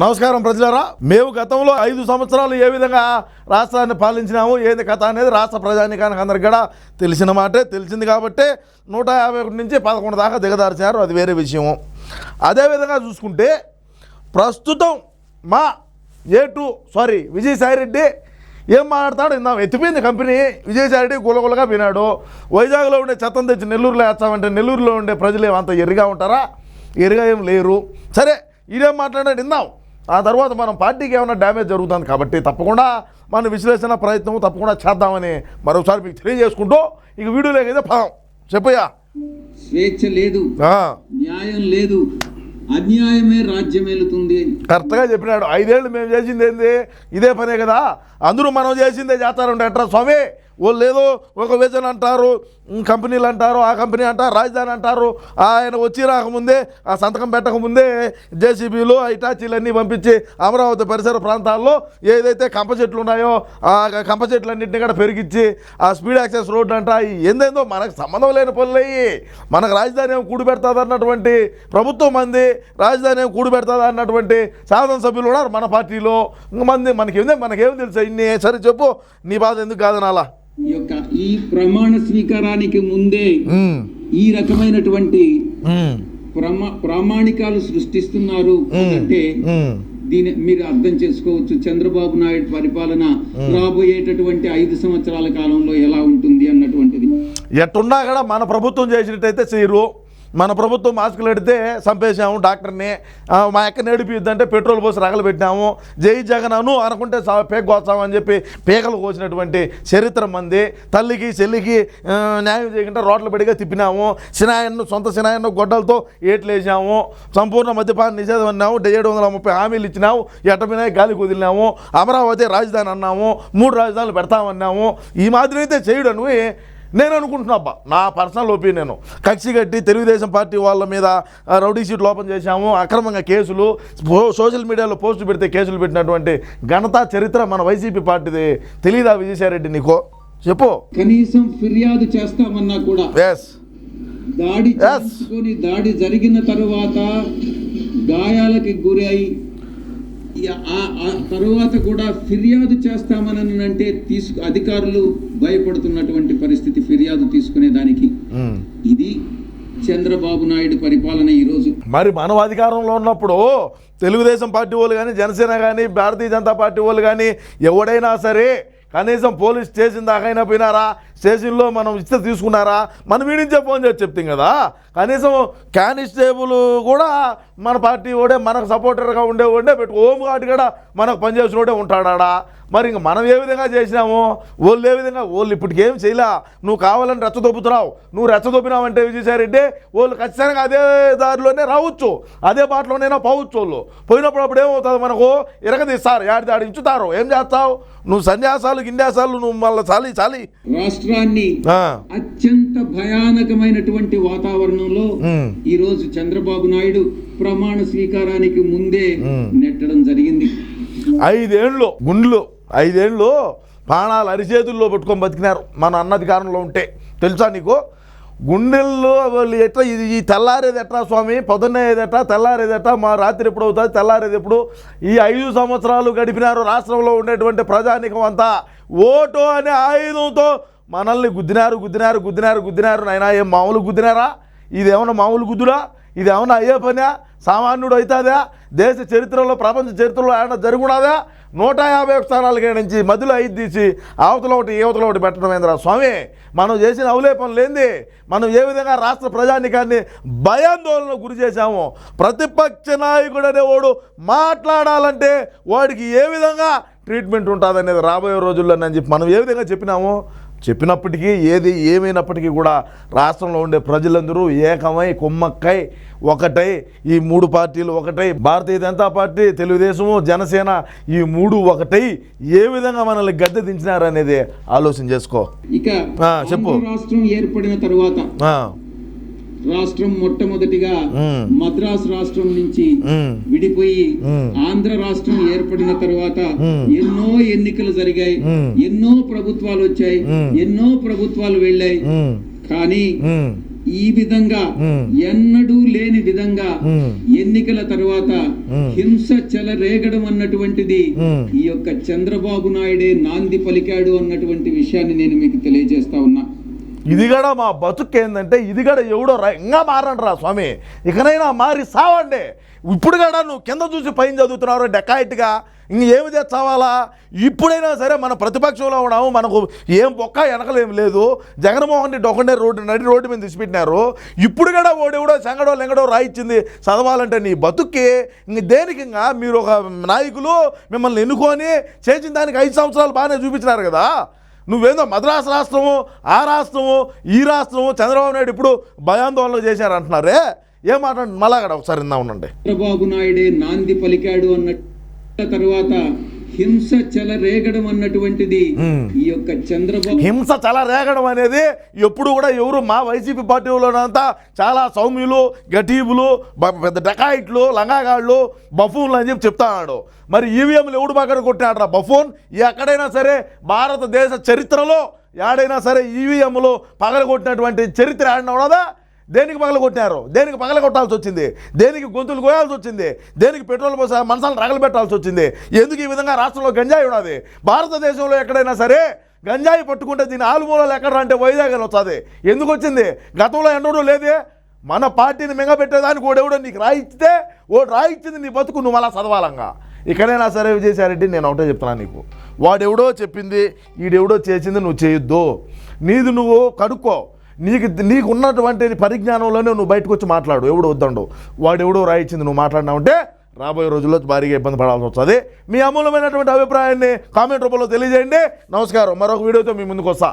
నమస్కారం ప్రజలారా. మేము గతంలో ఐదు సంవత్సరాలు ఏ విధంగా రాష్ట్రాన్ని పాలించినాము ఏది కథ అనేది రాష్ట్ర ప్రజానికానికి అందరికి కూడా తెలిసిన మాటే తెలిసింది కాబట్టి నూట యాభై ఒకటి నుంచి పదకొండు దాకా దిగదార్చారు అది వేరే విషయము. అదేవిధంగా చూసుకుంటే ప్రస్తుతం మా ఏ టూ సారీ విజయసాయిరెడ్డి ఏం మాట్లాడతాడు ఇందా ఎత్తిపోయింది కంపెనీ. విజయసాయిరెడ్డి గులగులగా వినాడు. వైజాగ్లో ఉండే చెత్తం తెచ్చి నెల్లూరులో వేస్తామంటే నెల్లూరులో ఉండే ప్రజలు ఏమంత ఎరిగా ఉంటారా? ఎరిగా ఏం లేరు. సరే ఇదేం మాట్లాడాడు ఇందాం ఆ తర్వాత మనం పార్టీకి ఏమైనా డ్యామేజ్ జరుగుతుంది కాబట్టి తప్పకుండా మన విశ్లేషణ ప్రయత్నం తప్పకుండా చేద్దామని మరొకసారి మీకు తెలియజేసుకుంటూ ఇక వీడియోలోకి అయితే పదం. చెప్పయ్యా. స్వేచ్ఛ లేదు. న్యాయం లేదు. అన్యాయమే రాజ్యమేలుతుంది కరెక్ట్గా చెప్పినాడు. ఐదేళ్ళు మేము చేసింది ఏంది? ఇదే పనే కదా. అందరూ మనం చేసిందే చేస్తారంటే ఎట్రా స్వామి? వాళ్ళు ఏదో ఒక విజన్ అంటారు కంపెనీలు అంటారు ఆ కంపెనీ అంటారు రాజధాని అంటారు. ఆయన వచ్చి రాకముందే ఆ సంతకం పెట్టకముందే జేసీబీలు ఇటాచీలన్నీ పంపించి అమరావతి పరిసర ప్రాంతాల్లో ఏదైతే కంప చెట్లు ఉన్నాయో ఆ కంప చెట్లన్నింటినీ కూడా పెరిగించి ఆ స్పీడ్ యాక్సెస్ రోడ్డు అంట ఎందేందో ఏందేందో మనకు సంబంధం లేని పనులయ్యి మనకు రాజధాని ఏమో కూడిపెడతాదన్నటువంటి అన్నటువంటి ప్రభుత్వం మంది రాజధాని ఏమో కూడిపెడతాదా అన్నటువంటి శాసనసభ్యులు ఉన్నారు మన పార్టీలో. మంది మనకేందే మనకేం తెలుసు ఇన్ని? సరే చెప్పు. నీ బాధ ఎందుకు కాదనాలా? ఈ యొక్క ఈ ప్రమాణ స్వీకారానికి ముందే ఈ రకమైనటువంటి ప్రమా ప్రామాణికాలు సృష్టిస్తున్నారు అంటే. దీని మీరు అర్థం చేసుకోవచ్చు. చంద్రబాబు నాయుడు పరిపాలన రాబోయేటటువంటి ఐదు సంవత్సరాల కాలంలో ఎలా ఉంటుంది అన్నటువంటిది. ఎట్టున్నా కూడా మన ప్రభుత్వం చేసినట్టయితే చేయరు. మన ప్రభుత్వం మాస్కులు పెడితే చంపేశాము డాక్టర్ని. మా ఎక్క నేడిపిద్దంటే పెట్రోల్ పోసి రగలు పెట్టినాము. జై జగన్ అను అనుకుంటే సా- పేక కోస్తామని చెప్పి పేకలు కోసినటువంటి చరిత్ర మంది. తల్లికి చెల్లికి న్యాయం చేయకుండా రోడ్ల బడిగా తిప్పినాము. సినాయన్ను సొంత సినాయన్ను గొడ్డలతో ఏట్లేసాము సంపూర్ణ మద్యపాన నిషేధం అన్నాము. ఏడు వందల ముప్పై హామీలు ఇచ్చినాము. ఎట్టమినా గాలి కుదిలినాము. అమరావతి రాజధాని అన్నాము. మూడు రాజధానులు పెడతామన్నాము. ఈ మాదిరి అయితే చేయడం నేను అనుకుంటున్నా అబ్బా. నా పర్సనల్ ఒపీనియన్ కక్షి కట్టి తెలుగుదేశం పార్టీ వాళ్ళ మీద రౌడీ షీట్లు ఓపెన్ చేశాము. అక్రమంగా కేసులు సోషల్ మీడియాలో పోస్టులు పెడితే కేసులు పెట్టినటువంటి ఘనత చరిత్ర మన వైసీపీ పార్టీది. తెలీదా విజయసాయిరెడ్డి నీకో? చెప్పు. కనీసం ఫిర్యాదు చేస్తామన్నా కూడా ఎస్ దాడి దాడి జరిగిన తరువాత గాయాలకి గురై తరువాత కూడా ఫిర్యాదు చేస్తామని అంటే తీసుకు అధికారులు భయపడుతున్నటువంటి పరిస్థితి ఫిర్యాదు తీసుకునే దానికి. ఇది చంద్రబాబు నాయుడు పరిపాలన ఈరోజు మరి మనం అధికారంలో ఉన్నప్పుడు తెలుగుదేశం పార్టీ వాళ్ళు కానీ జనసేన కానీ భారతీయ జనతా పార్టీ వాళ్ళు కానీ ఎవడైనా సరే కనీసం పోలీస్ స్టేషన్ దాకైనా పోయినారా? స్టేషన్లో మనం ఇస్తే తీసుకున్నారా? మనం వీడించే ఫోన్ చేసి చెప్తాం కదా. కనీసం కానిస్టేబుల్ కూడా మన పార్టీ ఓడే మనకు సపోర్టర్గా ఉండే ఉండే పెట్టు హోమ్ గార్డ్ కూడా మనకు పనిచేసినోడే ఉంటాడా మరి ఇంక మనం ఏ విధంగా చేసినాము? వాళ్ళు ఏ విధంగా వాళ్ళు ఇప్పటికేం చేయలే? నువ్వు కావాలని రెచ్చదొబ్బుతున్నావు నువ్వు రెచ్చదొబ్బినావంటే విజయసాయిరెడ్డి వాళ్ళు ఖచ్చితంగా అదే దారిలోనే రావచ్చు. అదే బాటలోనైనా పోవచ్చు వాళ్ళు. పోయినప్పుడు అప్పుడు ఏమవుతుంది మనకు? ఇరగదీస్తారు. యాడి దాడి ఏం చేస్తావు? నువ్వు సన్యాసాలు గిన్యాసాలు నువ్వు మళ్ళీ చాలి చాలి. రాష్ట్రాన్ని అత్యంత భయానకమైనటువంటి వాతావరణంలో ఈ రోజు చంద్రబాబు నాయుడు ప్రమాణ స్వీకారానికి ముందే నెట్టడం జరిగింది. ఐదేళ్ళు గుండ్లు ఐదేళ్ళు ప్రాణాలు అరిచేతుల్లో పెట్టుకొని బతికినారు మన అన్నధికారంలో ఉంటే. తెలుసా నీకు? గుండెల్లో వాళ్ళు ఎట్లా ఇది ఈ తెల్లారేది ఎట్లా స్వామి? పొద్దున్నేది ఎట్లా తెల్లారేది ఎట్లా మా రాత్రి ఎప్పుడు అవుతుంది? తెల్లారేది ఎప్పుడు? ఈ ఐదు సంవత్సరాలు గడిపినారు రాష్ట్రంలో ఉండేటువంటి ప్రజానికం అంతా. ఓటు అనే ఆయుధంతో మనల్ని గుద్దినారు గుద్దినారు గుద్దినారు గుద్దినారు. నాయనా ఏం మామూలు గుద్దినారా? ఇదేమన్నా మామూలు గుద్దురా ఇదేమన్నా అయ్యే పనా సామాన్యుడు అవుతుందా దేశ చరిత్రలో ప్రపంచ చరిత్రలో ఆయన జరుగుడాదా నూట యాభై ఒక స్థానాలకి నుంచి మధ్యలో ఐదు తీసి అవతల ఒకటి యువతలో ఒకటి పెట్టడం స్వామి? మనం చేసిన అవలేపం లేనిది మనం ఏ విధంగా రాష్ట్ర ప్రజానికాన్ని భయాందోళన గురి చేశాము ప్రతిపక్ష నాయకుడు అనేవాడు మాట్లాడాలంటే వాడికి ఏ విధంగా ట్రీట్మెంట్ ఉంటుంది అనేది రాబోయే రోజుల్లో అని చెప్పి మనం ఏ విధంగా చెప్పినాము చెప్పినప్పటికీ ఏది ఏమైనప్పటికీ కూడా రాష్ట్రంలో ఉండే ప్రజలందరూ ఏకమై కుమ్మక్కై ఒకటై ఈ మూడు పార్టీలు ఒకటై భారతీయ జనతా పార్టీ తెలుగుదేశము జనసేన ఈ మూడు ఒకటై ఏ విధంగా మనల్ని గద్దె దించినారనేది ఆలోచన చేసుకో చెప్పు. రాష్ట్రం ఏర్పడిన తరువాత రాష్ట్రం మొట్టమొదటిగా. మద్రాసు రాష్ట్రం నుంచి విడిపోయి. ఆంధ్ర రాష్ట్రం ఏర్పడిన తరువాత. ఎన్నో ఎన్నికలు జరిగాయి. ఎన్నో ప్రభుత్వాలు వచ్చాయి. ఎన్నో ప్రభుత్వాలు వెళ్ళాయి కానీ ఈ విధంగా. ఎన్నడూ లేని విధంగా. ఎన్నికల తర్వాత. హింస చెలరేగడం అన్నటువంటిది. ఈ యొక్క చంద్రబాబు నాయుడే నాంది పలికాడు అన్నటువంటి విషయాన్ని నేను మీకు తెలియజేస్తా ఉన్నా ఇది కూడా మా బతుకు ఏంటంటే ఇది కూడా ఎవడో రా ఇంకా మారండి రా స్వామి. ఇకనైనా మారి సావండి. ఇప్పుడు కూడా నువ్వు కింద చూసి పైన చదువుతున్నావు డెకాయిట్గా. ఇంక ఏమి తెచ్చావాలా? ఇప్పుడైనా సరే మన ప్రతిపక్షంలో ఉన్నాము మనకు ఏం బొక్క వెనకలేం లేదు. జగన్మోహన్ రెడ్డి ఒకటే రోడ్డు నడి రోడ్డు మీద తీసిపెట్టినారు. ఇప్పుడు కూడా ఓడెవడో సంగడో లెంగడో రాయిచ్చింది చదవాలంటే నీ బతుక్కి ఇంక దేనికి ఇంకా మీరు ఒక నాయకులు మిమ్మల్ని ఎన్నుకొని చేసిన దానికి ఐదు సంవత్సరాలు బాగానే చూపించినారు కదా. నువ్వేందో మద్రాసు రాష్ట్రము ఆ రాష్ట్రము ఈ రాష్ట్రము చంద్రబాబు నాయుడు ఇప్పుడు భయాందోళన చేశారు అంటున్నారే ఏం మాట మళ్ళా ఒకసారి ఇందా ఉండండి. చంద్రబాబు నాయుడే నాంది పలికాడు అన్న తర్వాత హింస చెలరేగడం అన్నటువంటిది. ఈ యొక్క చంద్రబాబు హింస చాలా రేగడం అనేది ఎప్పుడు కూడా ఎవరు మా వైసీపీ పార్టీలోనంతా చాలా సౌమ్యులు గటీబులు పెద్ద డకాయిట్లు లంగాగాళ్ళు బఫూన్లు అని చెప్పి చెప్తాడు మరి ఈవీఎంలు ఎవడు పక్కన కొట్టినాడు బఫూన్? ఎక్కడైనా సరే భారతదేశ చరిత్రలో ఎక్కడైనా సరే ఈవీఎంలు పగల కొట్టినటువంటి చరిత్ర ఆడిన ఉన్నదా దేనికి పగల దేనికి పగల కొట్టాల్సి వచ్చింది? దేనికి గొంతులు కోయాల్సి వచ్చింది? దేనికి పెట్రోల్ పోసా మనసాలను రగలబెట్టాల్సి వచ్చింది? ఎందుకు ఈ విధంగా రాష్ట్రంలో గంజాయి ఉన్నది భారతదేశంలో ఎక్కడైనా సరే గంజాయి పట్టుకుంటే దీని ఆలుమూలాలు ఎక్కడ అంటే వైజాగ్లో వస్తుంది. ఎందుకు వచ్చింది? గతంలో ఎన్నడూ లేదే. మన పార్టీని మింగబెట్టేదానికి ఓడెవడో నీకు రాయిస్తే ఓ రాయిచ్చింది నీ బతుకు నువ్వు అలా చదవాలంగా. ఇక్కడైనా సరే విజయసాయిరెడ్డి నేను ఒకటే చెప్తున్నాను నీకు. వాడెవడో చెప్పింది ఈడెవడో చేసింది నువ్వు చేయొద్దు. నీది నువ్వు కడుక్కో. నీకు నీకు ఉన్నటువంటి పరిజ్ఞానంలోనే నువ్వు బయటకు వచ్చి మాట్లాడు. ఎవడు వద్దండు. వాడు ఎవడో రాయించింది నువ్వు మాట్లాడినావంటే రాబోయే రోజుల్లో భారీగా ఇబ్బంది పడాల్సి వస్తుంది. మీ అమూల్యమైనటువంటి అభిప్రాయాన్ని కామెంట్ రూపంలో తెలియజేయండి. నమస్కారం. మరొక వీడియోతో మీ ముందుకు వస్తా